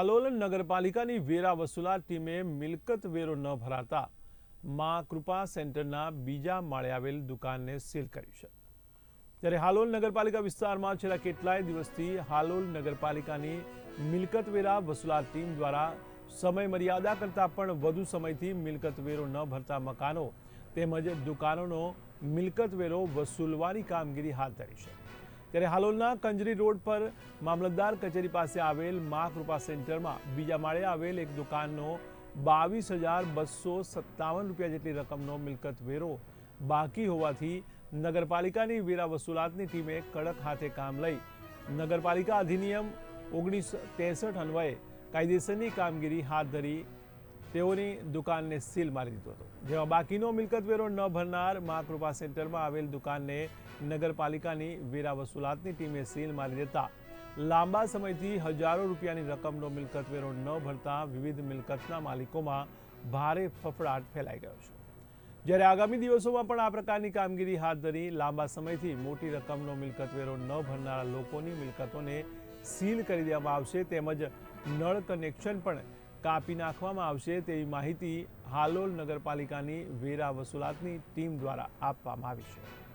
હાલોલ નગરપાલિકાની વેરા વસૂલાત ટીમે મિલકત વેરો ન ભરાતા માં કૃપા સેન્ટરના બીજા માળે આવેલ દુકાનને સીલ કરી છે. ત્યારે હાલોલ નગરપાલિકા વિસ્તારમાં છેલ્લા કેટલાય દિવસથી હાલોલ નગરપાલિકાની મિલકત વેરા વસૂલાત ટીમ દ્વારા સમય મર્યાદા કરતાં પણ વધુ સમયથી મિલકત વેરો ન ભરતા મકાનો તેમજ દુકાનોનો મિલકત વેરો વસૂલવાની કામગીરી હાથ ધરી છે. ત્યારે હાલોલના કંજરી રોડ પર મામલતદાર કચેરી પાસે આવેલ મા કૃપા સેન્ટરમાં બીજા માળે આવેલ એક દુકાનનો બાવીસ હજાર બસો સત્તાવન રૂપિયા જેટલી રકમનો મિલકત વેરો બાકી હોવાથી નગરપાલિકાની વેરા વસૂલાતની ટીમે કડક હાથે કામ લઈ નગરપાલિકા અધિનિયમ ઓગણીસો ત્રેસઠ અન્વયે કાયદેસરની કામગીરી હાથ ધરી તેઓની દુકાનને સીલ મારી દીધો હતો. જેમાં બાકીનો મિલકત વેરો ન ભરનાર મા કૃપા સેન્ટરમાં આવેલ દુકાનને નગરપાલિકાની વેરા વસૂલાતની ટીમે સીલ મારી દેતા. લાંબા સમયથી હજારો રૂપિયાની રકમનો મિલકત વેરો ન ભરતા વિવિધ મિલકતના માલિકોમાં ભારે ફફડાટ ફેલાઈ ગયો છે. જ્યારે આગામી દિવસોમાં પણ આ પ્રકારની કામગીરી હાથ ધરી લાંબા સમયથી મોટી રકમનો મિલકત વેરો ન ભરનારા લોકોની મિલકતોને સીલ કરી દેવામાં આવશે, તેમજ નળ કનેક્શન પણ કાપી નાખવામાં આવશે તેવી માહિતી હાલોલ નગરપાલિકાની વેરા વસૂલાતની ટીમ દ્વારા આપવામાં આવી છે.